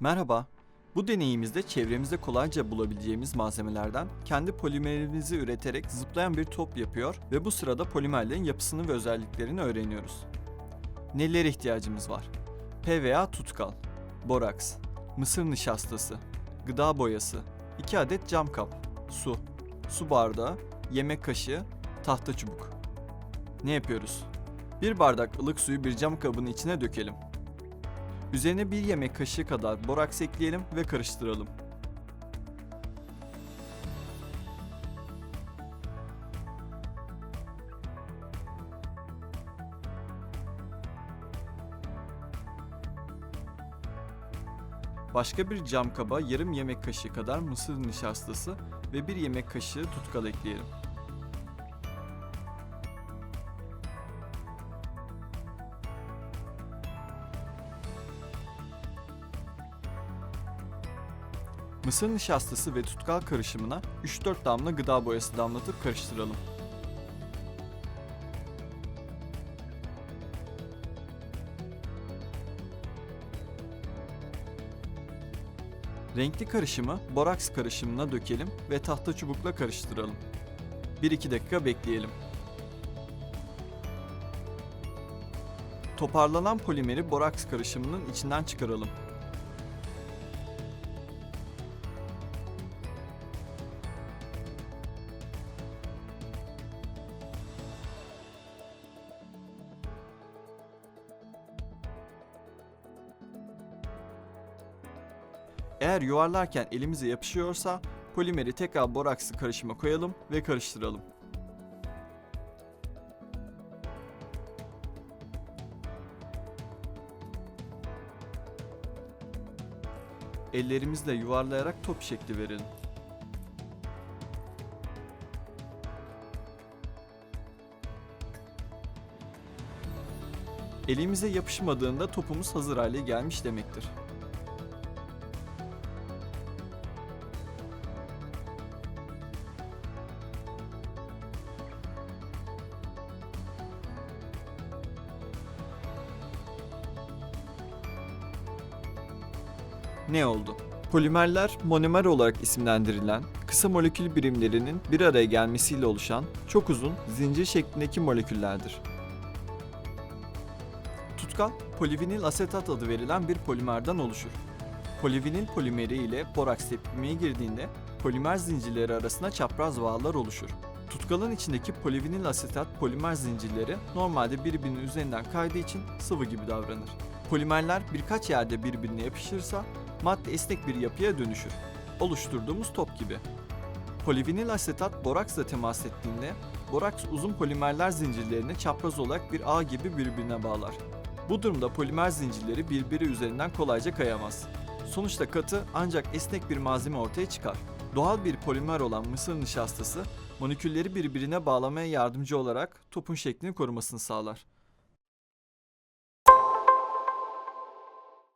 Merhaba. Bu deneyimizde çevremizde kolayca bulabileceğimiz malzemelerden kendi polimerimizi üreterek zıplayan bir top yapıyor ve bu sırada polimerlerin yapısını ve özelliklerini öğreniyoruz. Nelere ihtiyacımız var? PVA tutkal, boraks, mısır nişastası, gıda boyası, 2 adet cam kap, su, su bardağı, yemek kaşığı, tahta çubuk. Ne yapıyoruz? Bir bardak ılık suyu bir cam kabın içine dökelim. Üzerine bir yemek kaşığı kadar boraks ekleyelim ve karıştıralım. Başka bir cam kaba yarım yemek kaşığı kadar mısır nişastası ve bir yemek kaşığı tutkal ekleyelim. Mısır nişastası ve tutkal karışımına 3-4 damla gıda boyası damlatıp karıştıralım. Renkli karışımı boraks karışımına dökelim ve tahta çubukla karıştıralım. 1-2 dakika bekleyelim. Toparlanan polimeri boraks karışımının içinden çıkaralım. Eğer yuvarlarken elimize yapışıyorsa polimeri tekrar borakslı karışıma koyalım ve karıştıralım. Ellerimizle yuvarlayarak top şekli verelim. Elimize yapışmadığında topumuz hazır hale gelmiş demektir. Ne oldu? Polimerler monomer olarak isimlendirilen kısa molekül birimlerinin bir araya gelmesiyle oluşan çok uzun zincir şeklindeki moleküllerdir. Tutkal, polivinil asetat adı verilen bir polimerden oluşur. Polivinil polimeri ile boraks tepkimeye girdiğinde polimer zincirleri arasında çapraz bağlar oluşur. Tutkalın içindeki polivinil asetat polimer zincirleri normalde birbirinin üzerinden kaydığı için sıvı gibi davranır. Polimerler birkaç yerde birbirine yapışırsa madde esnek bir yapıya dönüşür. Oluşturduğumuz top gibi. Polivinil asetat boraksla temas ettiğinde boraks uzun polimerler zincirlerini çapraz olarak bir ağ gibi birbirine bağlar. Bu durumda polimer zincirleri birbiri üzerinden kolayca kayamaz. Sonuçta katı ancak esnek bir malzeme ortaya çıkar. Doğal bir polimer olan mısır nişastası molekülleri birbirine bağlamaya yardımcı olarak topun şeklini korumasını sağlar.